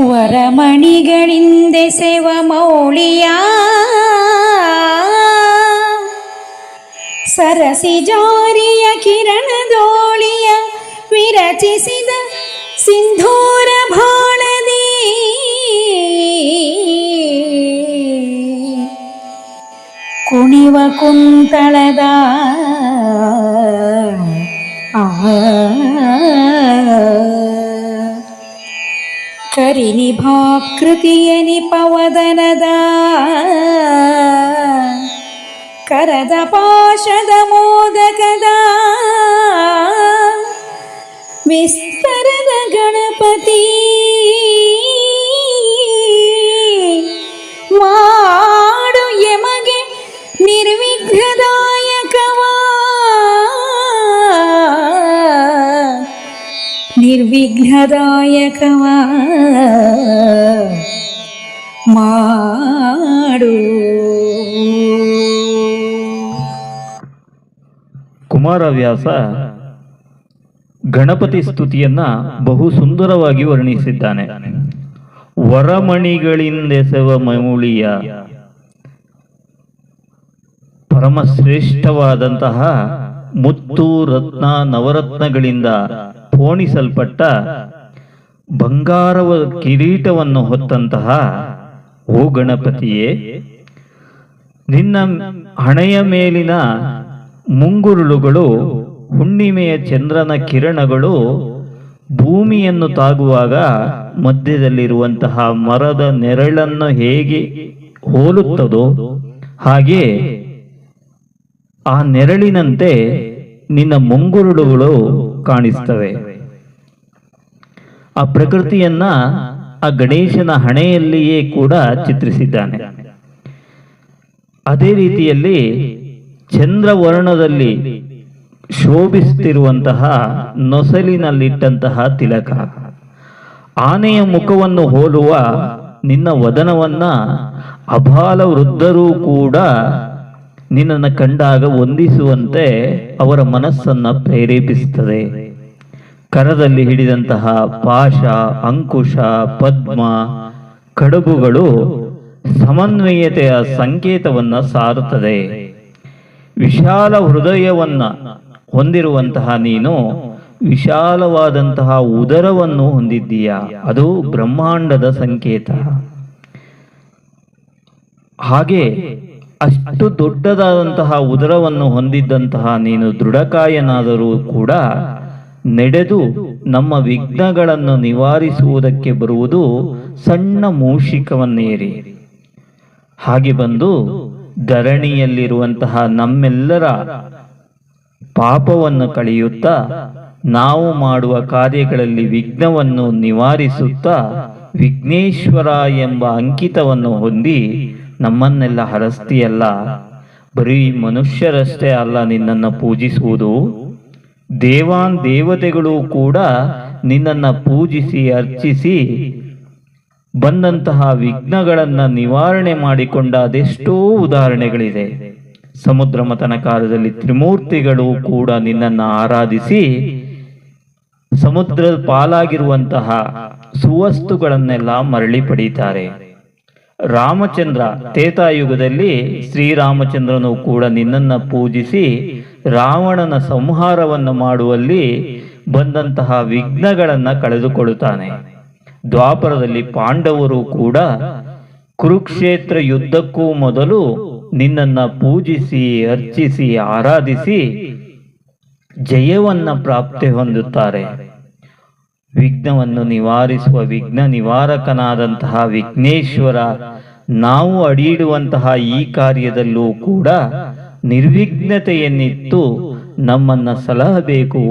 ವರಮಣಿಗಳಿಂದೆಸೆವ ಮೌಳಿಯ. ಸರಸಿ ಜಾರಿಯ ಕಿರಣದೋಳಿಯ ವಿರಚಿಸಿದ ಸಿಂಧೂರ ಭಾಳದಿ ಕುಣಿವ ಕುಂತಳದ ಕರಿನಿಭಾಕೃತಿಯ ನಿಪವದನದ ಕರದ ಪಾಶದ ಮೋದಕದ ವಿಸ್ತರದ ಗಣಪತಿ ನಿರ್ವಿಘ್ನದಾಯಕವಾ ಮಾಡು. ಕುಮಾರವ್ಯಾಸ ಗಣಪತಿ ಸ್ತುತಿಯನ್ನ ಬಹು ಸುಂದರವಾಗಿ ವರ್ಣಿಸಿದ್ದಾನೆ. ವರಮಣಿಗಳಿಂದೆಸೆವ ಮೌಳಿಯ ಪರಮಶ್ರೇಷ್ಠವಾದಂತಹ ಮುತ್ತು ರತ್ನ ನವರತ್ನಗಳಿಂದ ಪೋಣಿಸಲ್ಪಟ್ಟ ಬಂಗಾರವ ಕಿರೀಟವನ್ನು ಹೊತ್ತಂತಹ, ಓ ಗಣಪತಿಯೇ, ನಿನ್ನ ಹಣೆಯ ಮೇಲಿನ ಮುಂಗುರುಳುಗಳು, ಹುಣ್ಣಿಮೆಯ ಚಂದ್ರನ ಕಿರಣಗಳು ಭೂಮಿಯನ್ನು ತಾಗುವಾಗ ಮಧ್ಯದಲ್ಲಿರುವಂತಹ ಮರದ ನೆರಳನ್ನು ಹೇಗೆ ಹೋಲುತ್ತದೋ ಹಾಗೆ ಆ ನೆರಳಿನಂತೆ ನಿನ್ನ ಮುಂಗುರುಳುಗಳು ಕಾಣಿಸ್ತವೆ. ಆ ಪ್ರಕೃತಿಯನ್ನ ಆ ಗಣೇಶನ ಹಣೆಯಲ್ಲಿಯೇ ಕೂಡ ಚಿತ್ರಿಸಿದ್ದಾನೆ. ಅದೇ ರೀತಿಯಲ್ಲಿ ಚಂದ್ರವರ್ಣದಲ್ಲಿ ಶೋಭಿಸುತ್ತಿರುವಂತಹ ನೊಸಲಿನಲ್ಲಿಟ್ಟಂತಹ ತಿಲಕ. ಆನೆಯ ಮುಖವನ್ನು ಹೋಲುವ ನಿನ್ನ ವದನವನ್ನ ಅಬಾಲ ವೃದ್ಧರೂ ಕೂಡ ನಿನ್ನನ್ನು ಕಂಡಾಗ ವಂದಿಸುವಂತೆ ಅವರ ಮನಸ್ಸನ್ನು ಪ್ರೇರೇಪಿಸುತ್ತದೆ. ಕರದಲ್ಲಿ ಹಿಡಿದಂತಹ ಪಾಶ, ಅಂಕುಶ, ಪದ್ಮ, ಕಡುಬುಗಳು ಸಮನ್ವಯತೆಯ ಸಂಕೇತವನ್ನ ಸಾರುತ್ತದೆ. ವಿಶಾಲ ಹೃದಯವನ್ನ ಹೊಂದಿರುವಂತಹ ನೀನು ವಿಶಾಲವಾದಂತಹ ಉದರವನ್ನು ಹೊಂದಿದ್ದೀಯ? ಅದು ಬ್ರಹ್ಮಾಂಡದ ಸಂಕೇತ. ಹಾಗೆ ಅಷ್ಟು ದೊಡ್ಡದಾದಂತಹ ಉದರವನ್ನು ಹೊಂದಿದ್ದಂತಹ ನೀನು ದೃಢಕಾಯನಾದರೂ ಕೂಡ ನಡೆದು ನಮ್ಮ ವಿಘ್ನಗಳನ್ನು ನಿವಾರಿಸುವುದಕ್ಕೆ ಬರುವುದು ಸಣ್ಣ ಮೂಷಿಕವನ್ನೇರಿ. ಹಾಗೆ ಬಂದು ಧರಣಿಯಲ್ಲಿರುವಂತಹ ನಮ್ಮೆಲ್ಲರ ಪಾಪವನ್ನು ಕಳೆಯುತ್ತಾ ನಾವು ಮಾಡುವ ಕಾರ್ಯಗಳಲ್ಲಿ ವಿಘ್ನವನ್ನು ನಿವಾರಿಸುತ್ತಾ ವಿಘ್ನೇಶ್ವರ ಎಂಬ ಅಂಕಿತವನ್ನು ಹೊಂದಿ ನಮ್ಮನ್ನೆಲ್ಲ ಹರಸ್ತಿಯಲ್ಲ? ಬರೀ ಮನುಷ್ಯರಷ್ಟೇ ಅಲ್ಲ ನಿನ್ನನ್ನು ಪೂಜಿಸುವುದು? ದೇವಾನ್ ದೇವತೆಗಳು ಕೂಡ ನಿನ್ನನ್ನು ಪೂಜಿಸಿ, ಅರ್ಚಿಸಿ ಬಂದಂತಹ ವಿಘ್ನಗಳನ್ನ ನಿವಾರಣೆ ಮಾಡಿಕೊಂಡ ಅದೆಷ್ಟೋ ಉದಾಹರಣೆಗಳಿದೆ ಸಮುದ್ರ ಮತನ ಕಾಲದಲ್ಲಿ ತ್ರಿಮೂರ್ತಿಗಳು ಕೂಡ ನಿನ್ನನ್ನು ಆರಾಧಿಸಿ ಸಮುದ್ರದ ಪಾಲಾಗಿರುವಂತಹ ಸುವಸ್ತುಗಳನ್ನೆಲ್ಲ ಮರಳಿ ಪಡೀತಾರೆ. ರಾಮಚಂದ್ರ ತೇತಾಯುಗದಲ್ಲಿ ಶ್ರೀರಾಮಚಂದ್ರನು ಕೂಡ ನಿನ್ನನ್ನು ಪೂಜಿಸಿ ರಾವಣನ ಸಂಹಾರವನ್ನು ಮಾಡುವಲ್ಲಿ ಬಂದಂತಹ ವಿಘ್ನಗಳನ್ನು ಕಳೆದುಕೊಳ್ಳುತ್ತಾನೆ. ದ್ವಾಪರದಲ್ಲಿ ಪಾಂಡವರು ಕೂಡ ಕುರುಕ್ಷೇತ್ರ ಯುದ್ಧಕ್ಕೂ ಮೊದಲು ನಿನ್ನನ್ನು ಪೂಜಿಸಿ, ಅರ್ಚಿಸಿ, ಆರಾಧಿಸಿ ಜಯವನ್ನ ಪ್ರಾಪ್ತಿ ಹೊಂದುತ್ತಾರೆ. ವಿಘ್ನವನ್ನು ನಿವಾರಿಸುವ ವಿಘ್ನ ನಿವಾರಕನಾದಂತಹ ವಿಘ್ನೇಶ್ವರ ನಾವು ಅಡಿಯಿಡುವಂತಹ ಈ ಕಾರ್ಯದಲ್ಲೂ ಕೂಡ ನಿರ್ವಿಘ್ನತೆಯನ್ನಿತ್ತು ನಮ್ಮನ್ನ ಸಲಹಬೇಕು.